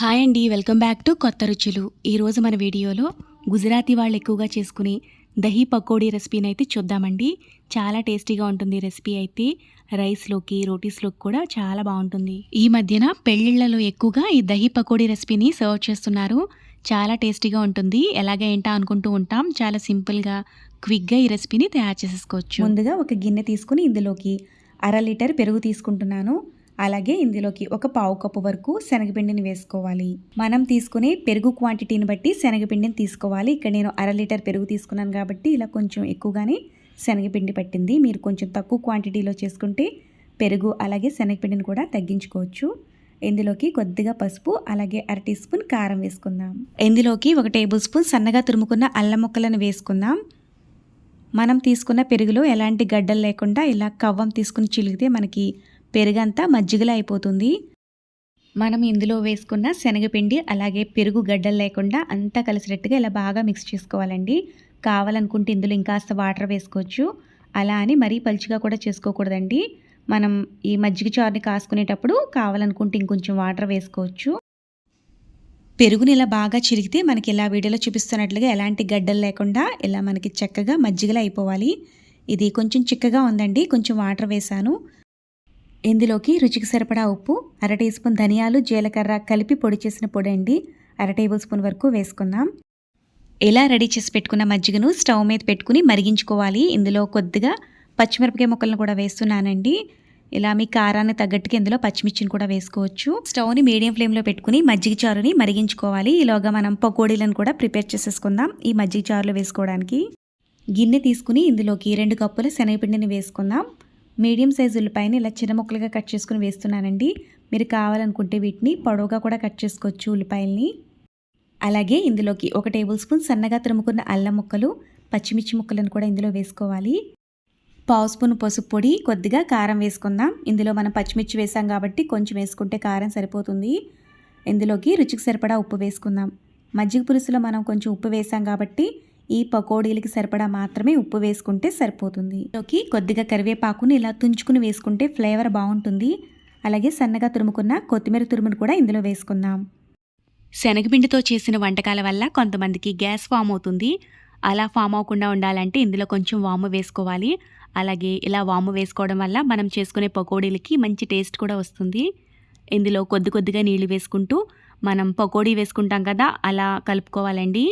Hi అండి welcome back to కొత్త రుచులు. ఈరోజు మన వీడియోలో గుజరాతీ వాళ్ళు ఎక్కువగా చేసుకునే దహీ పకోడీ రెసిపీని అయితే చూద్దామండి. చాలా టేస్టీగా ఉంటుంది రెసిపీ అయితే. రైస్లోకి రోటీస్లోకి కూడా చాలా బాగుంటుంది. ఈ మధ్యన పెళ్ళిళ్ళలో ఎక్కువగా ఈ దహీ పకోడీ రెసిపీని సర్వ్ చేస్తున్నారు. చాలా టేస్టీగా ఉంటుంది. ఎలాగ ఏంటా అనుకుంటూ ఉంటాం. చాలా సింపుల్గా క్విక్గా ఈ రెసిపీని తయారు చేసేసుకోవచ్చు. ముందుగా ఒక గిన్నె తీసుకుని ఇందులోకి అర లీటర్ పెరుగు తీసుకుంటున్నాను. అలాగే ఇందులోకి ఒక పావు కప్పు వరకు శనగపిండిని వేసుకోవాలి. మనం తీసుకునే పెరుగు క్వాంటిటీని బట్టి శనగపిండిని తీసుకోవాలి. ఇక్కడ నేను అర లీటర్ పెరుగు తీసుకున్నాను కాబట్టి ఇలా కొంచెం ఎక్కువగానే శనగపిండి పట్టింది. మీరు కొంచెం తక్కువ క్వాంటిటీలో చేసుకుంటే పెరుగు అలాగే శనగపిండిని కూడా తగ్గించుకోవచ్చు. ఇందులోకి కొద్దిగా పసుపు అలాగే అర టీ స్పూన్ కారం వేసుకుందాం. ఇందులోకి ఒక టేబుల్ స్పూన్ సన్నగా తురుముకున్న అల్లం ముక్కలను వేసుకుందాం. మనం తీసుకున్న పెరుగులో ఎలాంటి గడ్డలు లేకుండా ఇలా కవ్వం తీసుకుని చిలిగితే మనకి పెరుగంతా మజ్జిగలా అయిపోతుంది. మనం ఇందులో వేసుకున్న శనగపిండి అలాగే పెరుగు గడ్డలు లేకుండా అంతా కలిసినట్టుగా ఇలా బాగా మిక్స్ చేసుకోవాలండి. కావాలనుకుంటే ఇందులో ఇంకాస్త వాటర్ వేసుకోవచ్చు. అలా అని మరీ పలుచగా కూడా చేసుకోకూడదండి. మనం ఈ మజ్జిగ చారుని కాసుకునేటప్పుడు కావాలనుకుంటే ఇంకొంచెం వాటర్ వేసుకోవచ్చు. పెరుగుని ఇలా బాగా చిరిగితే మనకి ఇలా వీడియోలో చూపిస్తున్నట్లుగా ఎలాంటి గడ్డలు లేకుండా ఇలా మనకి చక్కగా మజ్జిగలా అయిపోవాలి. ఇది కొంచెం చిక్కగా ఉందండి. కొంచెం వాటర్ వేసాను ఇందులోకి రుచికి సరిపడా ఉప్పు అర టీ స్పూన్ ధనియాలు జీలకర్ర కలిపి పొడి చేసిన పొడి అండి. అర టేబుల్ స్పూన్ వరకు వేసుకుందాం. ఇలా రెడీ చేసి పెట్టుకున్న మజ్జిగను స్టవ్ మీద పెట్టుకుని మరిగించుకోవాలి. ఇందులో కొద్దిగా పచ్చిమిరపకాయ ముక్కలను కూడా వేస్తున్నానండి. ఇలా మీ కారాన్ని తగ్గట్టుగా ఇందులో పచ్చిమిర్చిని కూడా వేసుకోవచ్చు. స్టవ్ని మీడియం ఫ్లేమ్లో పెట్టుకుని మజ్జిగ చారుని మరిగించుకోవాలి. ఈలోగా మనం పకోడీలను కూడా ప్రిపేర్ చేసేసుకుందాం ఈ మజ్జిగ చారులో వేసుకోవడానికి. గిన్నె తీసుకుని ఇందులోకి రెండు కప్పుల శనగపిండిని వేసుకుందాం. మీడియం సైజు ఉల్లిపాయని ఇలా చిన్న ముక్కలుగా కట్ చేసుకుని వేస్తున్నానండి. మీరు కావాలనుకుంటే వీటిని పొడవుగా కూడా కట్ చేసుకోవచ్చు ఉల్లిపాయల్ని. అలాగే ఇందులోకి ఒక టేబుల్ స్పూన్ సన్నగా తురుముకున్న అల్లం ముక్కలు పచ్చిమిర్చి ముక్కలను కూడా ఇందులో వేసుకోవాలి. పావు స్పూన్ పసుపు పొడి కొద్దిగా కారం వేసుకుందాం. ఇందులో మనం పచ్చిమిర్చి వేసాం కాబట్టి కొంచెం వేసుకుంటే కారం సరిపోతుంది. ఇందులోకి రుచికి సరిపడా ఉప్పు వేసుకుందాం. మజ్జిగ పులుసులో మనం కొంచెం ఉప్పు వేసాం కాబట్టి ఈ పకోడీలకి సరిపడా మాత్రమే ఉప్పు వేసుకుంటే సరిపోతుంది. ఇందులోకి కొద్దిగా కరివేపాకుని ఇలా తుంచుకుని వేసుకుంటే ఫ్లేవర్ బాగుంటుంది. అలాగే సన్నగా తురుముకున్న కొత్తిమీర తురుమును కూడా ఇందులో వేసుకుందాం. శనగపిండితో చేసిన వంటకాల వల్ల కొంతమందికి గ్యాస్ ఫామ్ అవుతుంది. అలా ఫామ్ అవ్వకుండా ఉండాలంటే ఇందులో కొంచెం వాము వేసుకోవాలి. అలాగే ఇలా వాము వేసుకోవడం వల్ల మనం చేసుకునే పకోడీలకి మంచి టేస్ట్ కూడా వస్తుంది. ఇందులో కొద్ది కొద్దిగా నీళ్ళు వేసుకుంటూ మనం పకోడీ వేసుకుంటాం కదా అలా కలుపుకోవాలండి.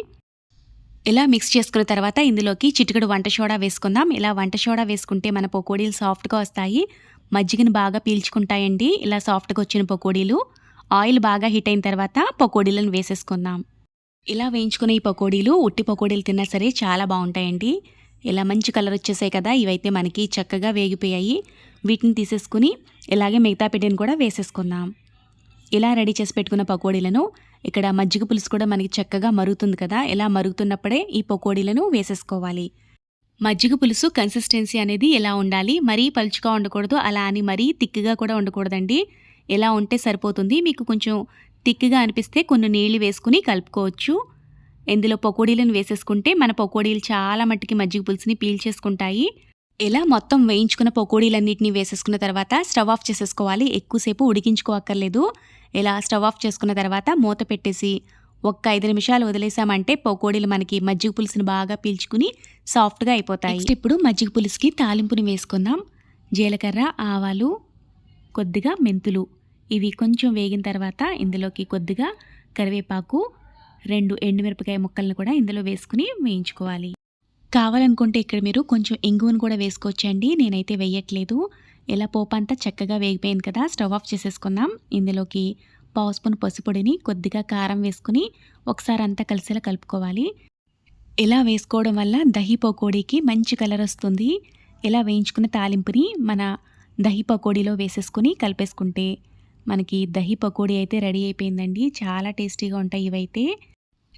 ఇలా మిక్స్ చేసుకున్న తర్వాత ఇందులోకి చిటికడు వంట సోడా వేసుకుందాం. ఇలా వంట సోడా వేసుకుంటే మన పకోడీలు సాఫ్ట్గా వస్తాయి. మజ్జిగని బాగా పీల్చుకుంటాయండి. ఇలా సాఫ్ట్గా వచ్చిన పకోడీలు. ఆయిల్ బాగా హీట్ అయిన తర్వాత పకోడీలను వేసేసుకుందాం. ఇలా వేయించుకున్న ఈ పకోడీలు ఉట్టి పకోడీలు తిన్నా సరే చాలా బాగుంటాయండి. ఇలా మంచి కలర్ వచ్చేసాయి కదా ఇవైతే మనకి చక్కగా వేగిపోయాయి. వీటిని తీసేసుకుని ఇలాగే మిగతా పిండిని కూడా వేసేసుకుందాం. ఇలా రెడీ చేసి పెట్టుకున్న పకోడీలను ఇక్కడ మజ్జిగ పులుసు కూడా మనకి చక్కగా మరుగుతుంది కదా ఇలా మరుగుతున్నప్పుడే ఈ పకోడీలను వేసేసుకోవాలి. మజ్జిగ పులుసు కన్సిస్టెన్సీ అనేది ఎలా ఉండాలి మరీ పలుచుగా ఉండకూడదు అలా అని మరీ తిక్కుగా కూడా ఉండకూడదండి. ఎలా ఉంటే సరిపోతుంది మీకు కొంచెం తిక్కుగా అనిపిస్తే కొన్ని నీళ్ళు వేసుకుని కలుపుకోవచ్చు. ఇందులో పకోడీలను వేసేసుకుంటే మన పకోడీలు చాలా మట్టికి మజ్జిగ పులుసుని పీల్చేసుకుంటాయి. ఇలా మొత్తం వేయించుకున్న పకోడీలన్నింటినీ వేసేసుకున్న తర్వాత స్టవ్ ఆఫ్ చేసేసుకోవాలి ఎక్కువసేపు ఉడికించుకోక్కర్లేదు. ఇలా స్టవ్ ఆఫ్ చేసుకున్న తర్వాత మూత పెట్టేసి ఒక్క ఐదు నిమిషాలు వదిలేసామంటే పకోడీలు మనకి మజ్జిగ పులుసుని బాగా పీల్చుకుని సాఫ్ట్గా అయిపోతాయి. ఇప్పుడు మజ్జిగ పులుసుకి తాలింపుని వేసుకుందాం. జీలకర్ర ఆవాలు కొద్దిగా మెంతులు. ఇవి కొంచెం వేగిన తర్వాత ఇందులోకి కొద్దిగా కరివేపాకు రెండు ఎండుమిరపకాయ ముక్కలను కూడా ఇందులో వేసుకుని వేయించుకోవాలి. కావాలనుకుంటే ఇక్కడ మీరు కొంచెం ఇంగువను కూడా వేసుకోవచ్చండి. నేనైతే వేయట్లేదు. ఇలా పోపు అంతా చక్కగా వేగిపోయింది కదా స్టవ్ ఆఫ్ చేసేసుకుందాం. ఇందులోకి పావు స్పూన్ పసుపొడిని కొద్దిగా కారం వేసుకుని ఒకసారి అంతా కలిసేలా కలుపుకోవాలి. ఇలా వేసుకోవడం వల్ల దహి పకోడీకి మంచి కలర్ వస్తుంది. ఇలా వేయించుకున్న తాలింపుని మన దహి పకోడీలో వేసేసుకుని కలిపేసుకుంటే మనకి దహి పకోడీ అయితే రెడీ అయిపోయిందండి. చాలా టేస్టీగా ఉంటాయి ఇవైతే.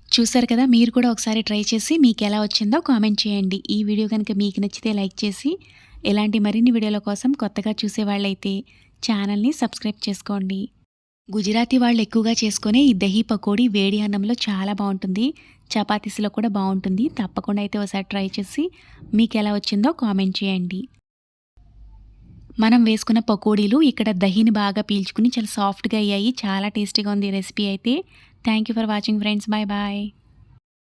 చూసారు కదా మీరు కూడా ఒకసారి ట్రై చేసి మీకు ఎలా వచ్చిందో కామెంట్ చేయండి. ఈ వీడియో కనుక మీకు నచ్చితే లైక్ చేసి ఇలాంటి మరిన్ని వీడియోల కోసం కొత్తగా చూసే వాళ్ళైతే ఛానల్ని సబ్స్క్రైబ్ చేసుకోండి. గుజరాతీ వాళ్ళు ఎక్కువగా చేసుకునే ఈ దహీ పకోడీ వేడి అన్నంలో చాలా బాగుంటుంది. చపాతీస్లో కూడా బాగుంటుంది. తప్పకుండా అయితే ఒకసారి ట్రై చేసి మీకు ఎలా వచ్చిందో కామెంట్ చేయండి. మనం వేసుకున్న పకోడీలు ఇక్కడ దహిని బాగా పీల్చుకుని చాలా సాఫ్ట్గా అయ్యాయి. చాలా టేస్టీగా ఉంది రెసిపీ అయితే. Thank you for watching friends. Bye bye.